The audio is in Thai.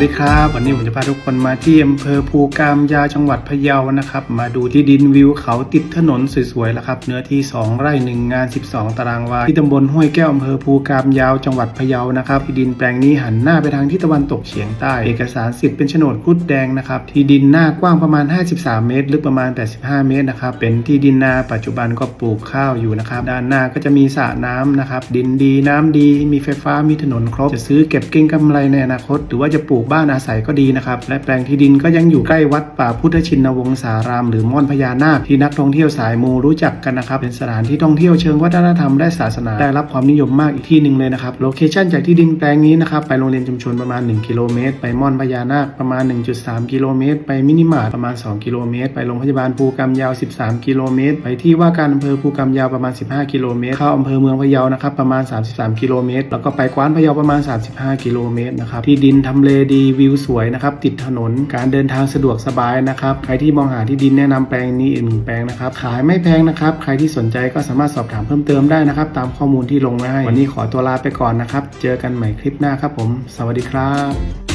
สดีครับ วันนี้ผมจะพาทุกคนมาที่อำเภอภูกามยาจังหวัดพะเยานะครับ มาดูที่ดินวิวเขาติดถนนสวยๆแล้วครับ เนื้อที่ 2 ไร่1งาน 12 ตารางวาที่ตำบลห้วยแก้วอำเภอภูกามยาวจังหวัดพะเยานะครับที่ดินแปลงนี้หันหน้าไปทางทิศตะวันตกเฉียงใต้เอกสารสิทธิ์เป็นโฉนดครุดแดงนะครับที่ดินหน้ากว้างประมาณ 53 เมตร ลึกประมาณ 85 เมตรนะครับเป็นที่ดินนาปัจจุบันก็ปลูกข้าวอยู่นะครับด้านหน้าก็จะมีสระน้ำนะครับดินดีน้ำดี มีไฟฟ้ามีถนนครบจะซื้อเก็บเก็งกำไรในอนาคตหรือว่าจะปลูกบ้านอาศัยก็ดีนะครับ และแปลงที่ดินก็ยังอยู่ใกล้วัดป่าพุทธชินวงศาราม หรือม่อนพญานาคที่นักท่องเที่ยวสายมูรู้จักกันนะครับ เป็นสถานที่ท่องเที่ยวเชิงวัฒนธรรมและศาสนา ได้รับความนิยมมากอีกที่หนึ่งเลยนะครับ โลเคชั่นจากที่ดินแปลงนี้นะครับไปโรงเรียนชุมชนประมาณ 1 กิโลเมตร ไปม่อนพญานาคประมาณ 1.3 กิโลเมตร ไปมินิมาร์ทประมาณ 2 กิโลเมตร ไปโรงพยาบาลภูกำยาว 13 กิโลเมตร ไปที่ว่าการอำเภอภูกำยาวประมาณ 15 กิโลเมตร เข้าอำเภอเมืองพะเยานะครับประมาณ 33 กิโลเมตร แล้วก็ไปกว้านพะเยาประมาณ 35 กิโลเมตรนะครับ ที่ดินทำเลดีวิวสวยนะครับ ติดถนน การเดินทางสะดวกสบายนะครับ ใครที่มองหาที่ดินแนะนำแปลงนี้อีกหนึ่งแปลงนะครับ ขายไม่แพงนะครับ ใครที่สนใจก็สามารถสอบถามเพิ่มเติมได้นะครับ ตามข้อมูลที่ลงไว้ให้ วันนี้ขอตัวลาไปก่อนนะครับ เจอกันใหม่คลิปหน้าครับผม สวัสดีครับ